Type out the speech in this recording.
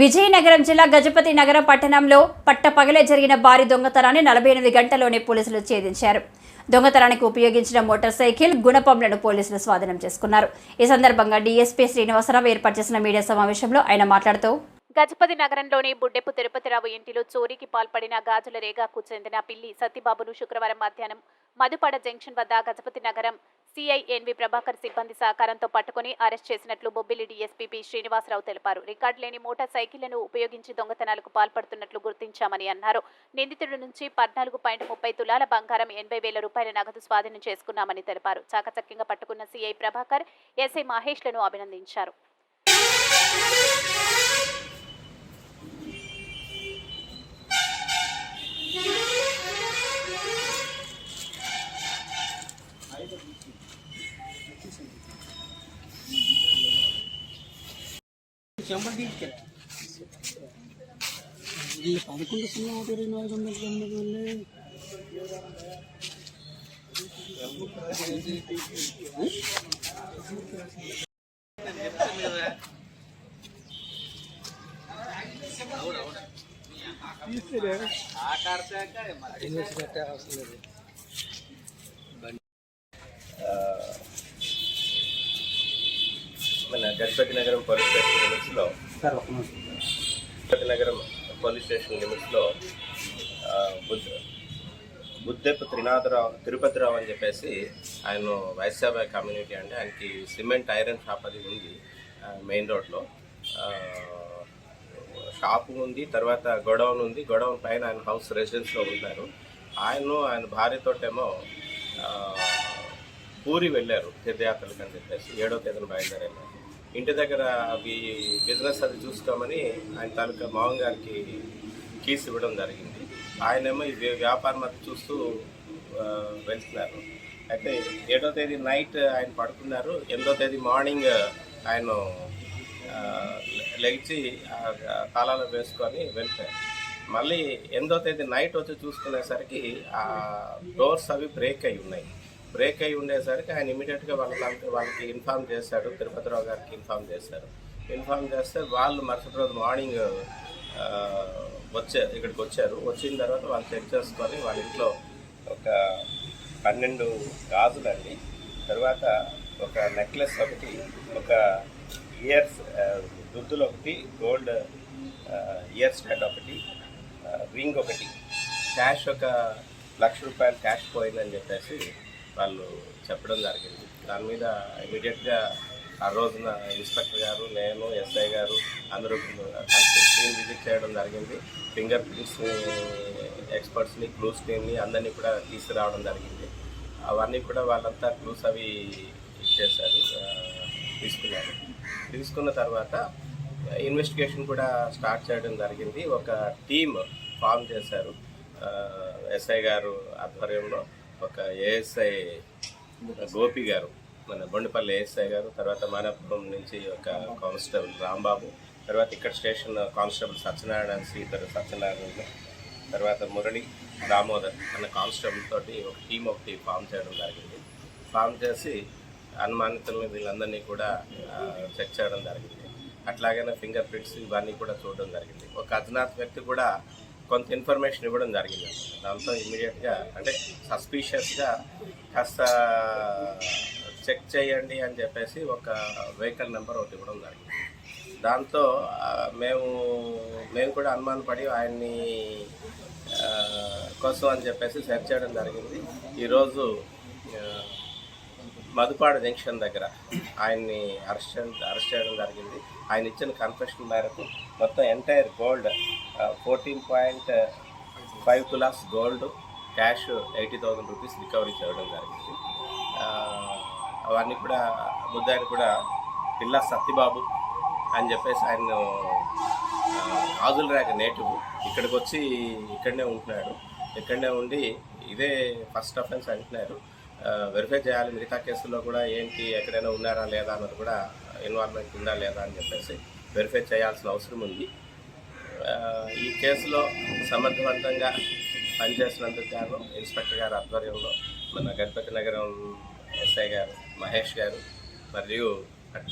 విజయనగరం జిల్లా గజపతి నగరం పట్టణంలో పట్టపగలే జరిగిన భారీ దొంగతనాన్ని నలభై ఎనిమిది గంటల్లోనే పోలీసులు ఛేదించారు. దొంగతనానికి ఉపయోగించిన మోటార్ సైకిల్ గుణపంలను పోలీసులు స్వాధీనం చేసుకున్నారు. ఈ సందర్భంగా డీఎస్పీ శ్రీనివాసరావు ఏర్పాటు చేసిన మీడియా సమావేశంలో ఆయన మాట్లాడుతూ గజపతి నగరంలోని బుడ్డెపు తిరుపతిరావు ఇంటిలో చోరీకి పాల్పడిన గాజుల రేగాకు చెందిన పిల్లి సత్యబాబును శుక్రవారం మధ్యాహ్నం మధుపడ జంక్షన్ వద్ద గజపతి నగరం సిఐ ఎన్వి ప్రభాకర్ సిబ్బంది సహకారంతో పట్టుకుని అరెస్ట్ చేసినట్లు బొబ్బిలి డీఎస్పీ శ్రీనివాసరావు తెలిపారు. రికార్డు లేని మోటార్ సైకిళ్ళను ఉపయోగించి దొంగతనాలకు పాల్పడుతున్నట్లు గుర్తించామని అన్నారు. నిందితుడి నుంచి పద్నాలుగు పాయింట్ ముప్పై తులాల బంగారం ఎనభై వేల రూపాయల నగదు స్వాధీనం చేసుకున్నామని తెలిపారు. చాకచక్యంగా పట్టుకున్న సిఐ ప్రభాకర్ ఎస్ఐ మహేష్లను అభినందించారు. పదకొండు సున్నా ఒకటి నాలుగు వందల తొమ్మిది వెళ్ళి తీసుకురా ఆకాడతాక అవసరం లేదు గణపతి నగరం పోలీస్ స్టేషన్ లిమిట్స్లో గణపతి నగరం పోలీస్ స్టేషన్ లిమిట్స్లో లో బుద్దెప్ప త్రినాథరావు తిరుపతిరావు అని చెప్పేసి ఆయన వైశ్యాబాయ్ కమ్యూనిటీ అంటే ఆయనకి సిమెంట్ ఐరన్ షాప్ అది ఉంది మెయిన్ రోడ్లో. షాపు ఉంది తర్వాత గొడౌన్ ఉంది గొడౌన్ పైన ఆయన హౌస్ రెసిడెన్స్లో ఉంటారు ఆయన ఆయన భార్యతోటేమో పూరి వెళ్ళారు తీర్థయాత్రలకు అని చెప్పేసి ఏడో తేదీన బయలుదేరారు. ఇంటి దగ్గర అవి బిజినెస్ అది చూసుకోమని ఆయన తాలూకా మామూలు గారికి కీస్ ఇవ్వడం జరిగింది. ఆయనేమో ఈ వ్యాపారం అది చూస్తూ వెళ్తున్నారు. అయితే ఏడో తేదీ నైట్ ఆయన పడుకున్నారు. ఎనిమిదో తేదీ మార్నింగ్ ఆయన లెగిచి తాళాలు వేసుకొని వెళ్తారు మళ్ళీ ఎనిమిదో తేదీ నైట్ వచ్చి చూసుకునేసరికి ఆ డోర్స్ అవి బ్రేక్ అయి ఉన్నాయి. బ్రేక్ అయి ఉండేసరికి ఆయన ఇమీడియట్గా వాళ్ళకి వాళ్ళకి ఇన్ఫామ్ చేశాడు. తిరుపతిరావు గారికి ఇన్ఫామ్ చేశారు. ఇన్ఫామ్ చేస్తే వాళ్ళు మరుసటి రోజు మార్నింగ్ వచ్చే ఇక్కడికి వచ్చారు. వచ్చిన తర్వాత వాళ్ళు చెక్ చేసుకొని వాళ్ళ ఇంట్లో ఒక పన్నెండు గాజులండి. తర్వాత ఒక నెక్లెస్ ఒకటి ఒక ఇయర్స్ దుద్దులు ఒకటి గోల్డ్ ఇయర్ స్టాండ్ ఒకటి రింగ్ ఒకటి. క్యాష్ ఒక లక్ష రూపాయలు క్యాష్ పోయిందని చెప్పేసి వాళ్ళు చెప్పడం జరిగింది. దాని మీద ఇమీడియట్గా ఆ రోజున ఇన్స్పెక్టర్ గారు నేను ఎస్ఐ గారు అందరూ కలిసి టీమ్ విజిట్ చేయడం జరిగింది. ఫింగర్ ప్రింట్స్ని ఎక్స్పర్ట్స్ని క్లూస్ టీమ్ని అందరినీ కూడా తీసుకురావడం జరిగింది. అవన్నీ కూడా వాళ్ళంతా క్లూస్ అవి చేశారు తీసుకున్నారు. తీసుకున్న తర్వాత ఇన్వెస్టిగేషన్ కూడా స్టార్ట్ చేయడం జరిగింది. ఒక టీమ్ ఫామ్ చేశారు ఎస్ఐ గారు ఆధ్వర్యంలో. ఒక ఏఎస్ఐ గోపి గారు మన బొండిపల్లి ఏఎస్ఐ గారు తర్వాత మానపురం నుంచి ఒక కానిస్టేబుల్ రాంబాబు తర్వాత ఇక్కడ స్టేషన్ కానిస్టేబుల్ సత్యనారాయణ శ్రీధర్ సత్యనారాయణ తర్వాత మురళి దామోదర్ అన్న కానిస్టేబుల్ తోటి ఒక టీం ఒకటి ఫామ్ చేయడం జరిగింది. ఫామ్ చేసి అనుమానితులను వీళ్ళందరినీ కూడా చెక్ చేయడం జరిగింది. అట్లాగనే ఫింగర్ ప్రింట్స్ ఇవన్నీ కూడా చూడడం జరిగింది. ఒక అజ్ఞాత వ్యక్తి కూడా కొంత ఇన్ఫర్మేషన్ ఇవ్వడం జరిగింది. దాంతో ఇమీడియట్గా అంటే సస్పీషియస్గా కాస్త చెక్ చేయండి అని చెప్పేసి ఒక వెహికల్ నెంబర్ ఒకటి ఇవ్వడం జరిగింది. దాంతో మేము మేము కూడా అనుమానపడి ఆయన్ని కోసం అని చెప్పేసి సెర్చ్ చేయడం జరిగింది. ఈరోజు ఆ, జంక్షన్ దగ్గర ఆయన్ని అరెస్ట్ చేయడం అరెస్ట్ చేయడం జరిగింది. ఆయన ఇచ్చిన కన్ఫెషన్ మేరకు మొత్తం entire gold fourteen point five tolas gold cash eighty thousand rupees recovery చేయడం జరిగింది. అవన్నీ కూడా ముద్దాయిని కూడా పిల్ల సత్యబాబు అని చెప్పేసి ఆయన ఆజుల నేటివ్ ఇక్కడికి వచ్చి ఇక్కడనే ఉంటున్నాడు. ఇక్కడనే ఉండి ఇదే ఫస్ట్ అఫెన్స్ అంటున్నారు. వెరిఫై చేయాలి మిగతా కేసుల్లో కూడా ఏంటి ఎక్కడైనా ఉన్నారా లేదా అన్నది కూడా ఇన్వాల్వ్మెంట్ ఉందా లేదా అని చెప్పేసి వెరిఫై చేయాల్సిన అవసరం ఉంది. ఈ కేసులో సమర్థవంతంగా పనిచేసినందుకు గాను ఇన్స్పెక్టర్ గారి ఆధ్వర్యంలో మన గణపతి నగరం ఎస్ఐ గారు మహేష్ గారు మరియు